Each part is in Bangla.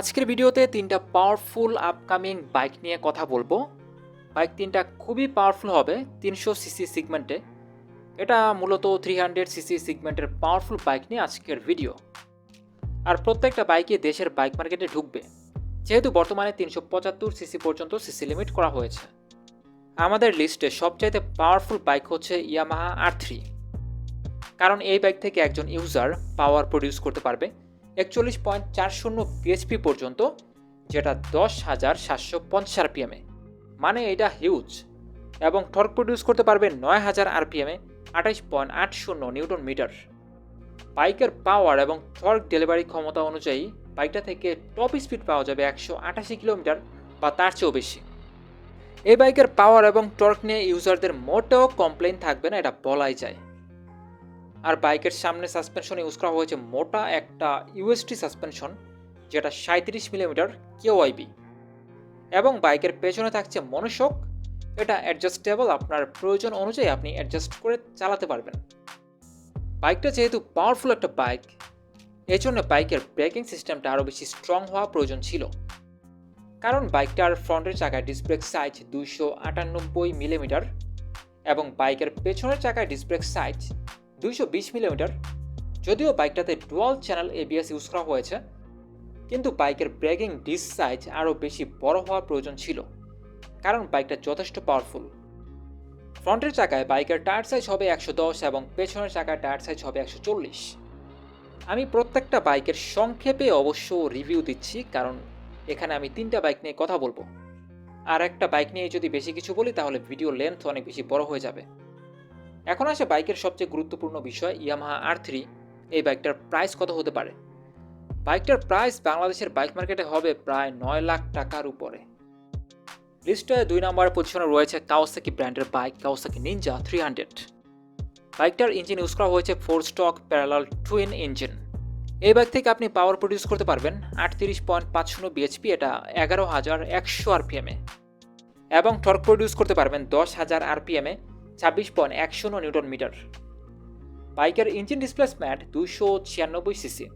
আজকের ভিডিওতে তিনটা পাওয়ারফুল আপকামিং বাইক নিয়ে কথা বলব। বাইক তিনটা খুবই পাওয়ারফুল হবে, তিনশো সিসি সিগমেন্টে এটা মূলত থ্রি হান্ড্রেড সিসি সিগমেন্টের পাওয়ারফুল বাইক নিয়ে আজকের ভিডিও আর প্রত্যেকটা বাইকে দেশের বাইক মার্কেটে ঢুকবে। যেহেতু বর্তমানে তিনশো পঁচাত্তর সিসি পর্যন্ত সিসি লিমিট করা হয়েছে। আমাদের লিস্টে সবচাইতে পাওয়ারফুল বাইক হচ্ছে ইয়ামাহা আর থ্রি কারণ এই বাইক থেকে একজন ইউজার পাওয়ার প্রডিউস করতে পারবে। একচল্লিশ পয়েন্ট চার শূন্য পিএইচপি পর্যন্ত, যেটা দশ হাজার সাতশো পঞ্চাশ আরপিএমে মানে এটা হিউজ এবং টর্ক প্রডিউস করতে পারবে নয় হাজার আরপিএমে আঠাইশ পয়েন্ট আট শূন্য নিউটন মিটার। বাইকের পাওয়ার এবং টর্ক ডেলিভারি ক্ষমতা অনুযায়ী বাইকটা থেকে টপ স্পিড পাওয়া যাবে একশো আটাশি কিলোমিটার বা তার চেয়েও বেশি। এই বাইকের পাওয়ার এবং টর্ক নিয়ে ইউজারদের মোটেও কমপ্লেন থাকবে না, এটা বলাই যায়। আর বাইকের সামনে সাসপেনশন ইউজ করা হয়েছে মোটা একটা ইউএসটি সাসপেনশন যেটা সাঁত্রিশ মিলিমিটার কেওয়াইবি এবং বাইকের পেছনে থাকছে মনোশক এটা অ্যাডজাস্টেবল আপনার প্রয়োজন অনুযায়ী আপনি অ্যাডজাস্ট করে চালাতে পারবেন। বাইকটা যেহেতু পাওয়ারফুল একটা বাইক এই জন্য বাইকের ব্রেকিং সিস্টেমটা আরও বেশি স্ট্রং হওয়া প্রয়োজন ছিল। কারণ বাইকটার ফ্রন্টের চাকায় ডিস্ক ব্রেক সাইজ দুইশো আটানব্বই মিলিমিটার এবং বাইকের পেছনের চাকায় ডিসব্রেক সাইজ দুইশো বিশ মিলিমিটার। যদিও বাইকটাতে dual channel A B S use করা হয়েছে, কিন্তু বাইকের ব্রেকিং ডিস সাইজ আরও বেশি বড় হওয়ার প্রয়োজন ছিল, কারণ বাইকটা যথেষ্ট পাওয়ারফুল। ফ্রন্টের চাকায় বাইকের টায়ার সাইজ হবে একশো দশ এবং পেছনের চাকায় টায়ার সাইজ হবে একশো চল্লিশ। আমি প্রত্যেকটা বাইকের সংক্ষেপে অবশ্য রিভিউ দিচ্ছি, কারণ এখানে আমি তিনটা বাইক নিয়ে কথা বলব। আর একটা বাইক নিয়ে যদি বেশি কিছু বলি, তাহলে ভিডিও লেন্থ অনেক বেশি বড় হয়ে যাবে। এখন আসে বাইকের সবচেয়ে গুরুত্বপূর্ণ বিষয় ইয়ামাহা আর থ্রি। এই বাইকটার প্রাইস কত হতে পারে? বাইকটার প্রাইস বাংলাদেশের বাইক মার্কেটে হবে প্রায় নয় লাখ টাকার উপরে। লিস্টে দুই নম্বর পজিশনে রয়েছে কাওয়াসাকি ব্র্যান্ডের bike Kawasaki Ninja three hundred বাইকটার ইঞ্জিন ইউজ করা হয়েছে four stroke parallel twin engine এই বাইক থেকে আপনি পাওয়ার প্রডিউস করতে পারবেন আটত্রিশ পয়েন্ট পাঁচ শূন্য বিএচপি এটা এগারো হাজার একশো আরপিএমে এবং টর্ক প্রডিউস করতে পারবেন দশ হাজার আরপিএমে ছাব্বিশ পয়েন্ট এক শূন্য নিউটন মিটার। বাইকের ইঞ্জিন ডিসপ্লেসমেন্ট দুশো ছিয়ানব্বই সিসি।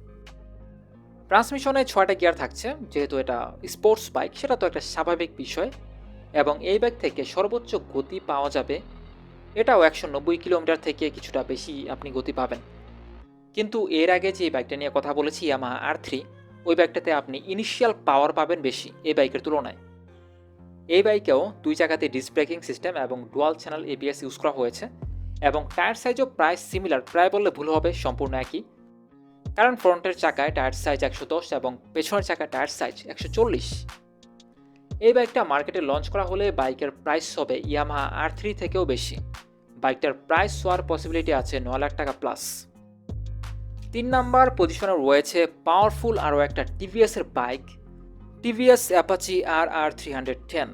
ট্রান্সমিশনে ছয়টা গিয়ার থাকছে, যেহেতু এটা স্পোর্টস বাইক, সেটা তো একটা স্বাভাবিক বিষয়। এবং এই বাইক থেকে সর্বোচ্চ গতি পাওয়া যাবে, এটাও একশো নব্বই কিলোমিটার থেকে কিছুটা বেশি আপনি গতি পাবেন। কিন্তু এর আগে যে বাইকটা নিয়ে কথা বলেছি ইয়ামা আর থ্রি, ওই বাইকটাতে আপনি ইনিশিয়াল পাওয়ার পাবেন বেশি, এই বাইকের তুলনায়। এই বাইকেও দুই জায়গাতে ডিস্ক ব্রেকিং সিস্টেম এবং ডুয়াল চ্যানেল এবিএস ইউজ করা হয়েছে এবং টায়ার সাইজও প্রায় সিমিলার প্রায় বললে ভুল হবে, সম্পূর্ণ একই। কারণ ফ্রন্টের চাকায় টায়ার সাইজ একশো দশ এবং পেছনের চাকায় টায়ার সাইজ একশো চল্লিশ। এই বাইকটা মার্কেটে লঞ্চ করা হলে বাইকের প্রাইস হবে ইয়ামাহা আর থ্রি থেকেও বেশি। বাইকটার প্রাইস হওয়ার পসিবিলিটি আছে ন লাখ টাকা প্লাস তিন নাম্বার পজিশনে রয়েছে পাওয়ারফুল আরও একটা টিভিএসের bike TVS, Apache, R R three hundred ten.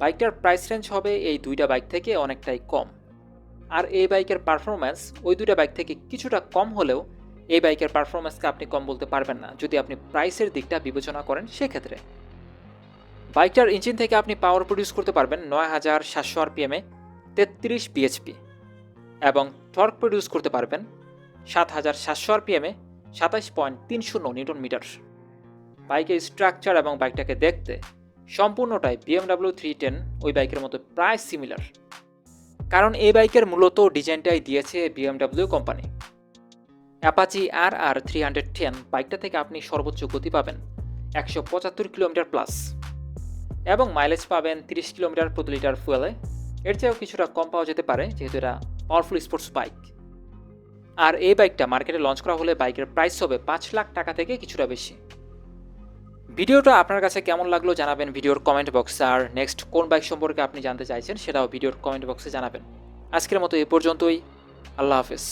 বাইকটার প্রাইস রেঞ্জ হবে এই দুইটা বাইক থেকে অনেকটাই কম। আর এই বাইকের পারফরম্যান্স ওই দুইটা বাইক থেকে কিছুটা কম হলেও এই বাইকের পারফরম্যান্সকে আপনি কম বলতে পারবেন না, যদি আপনি প্রাইসের দিকটা বিবেচনা করেন সেক্ষেত্রে। বাইকটার ইঞ্জিন থেকে আপনি পাওয়ার প্রডিউস করতে পারবেন নয় হাজার সাতশো আরপিএমে তেত্রিশ বিএচপি এবং টর্ক প্রডিউস করতে পারবেন সাত হাজার সাতশো আরপিএমে সাতাশ পয়েন্ট তিন শূন্য নিউটন মিটার। বাইকের স্ট্রাকচার এবং বাইকটাকে দেখতে সম্পূর্ণটাই বিএমডাব্লিউ থ্রি টেন ওই বাইকের মতো প্রায় সিমিলার কারণ এই বাইকের মূলত ডিজাইনটাই দিয়েছে BMW company Apache R R three hundred ten বাইকটা থেকে আপনি সর্বোচ্চ গতি পাবেন একশো পঁচাত্তর কিলোমিটার প্লাস এবং মাইলেজ পাবেন তিরিশ কিলোমিটার প্রতি লিটার ফুয়েলে এর চেয়েও কিছুটা কম পাওয়া যেতে পারে, যেহেতু এটা পাওয়ারফুল স্পোর্টস বাইক আর এই বাইকটা মার্কেটে লঞ্চ করা হলে বাইকের প্রাইস হবে পাঁচ লাখ টাকা থেকে কিছুটা বেশি। ভিডিওটা আপনার কাছে কেমন লাগল জানাবেন ভিডিওর কমেন্ট বক্সে আর নেক্সট কোন বাইক সম্পর্কে আপনি জানতে চাইছেন, সেটাও ভিডিওর কমেন্ট বক্সে জানাবেন। আজকের মতো এ পর্যন্তই। আল্লাহ হাফেজ।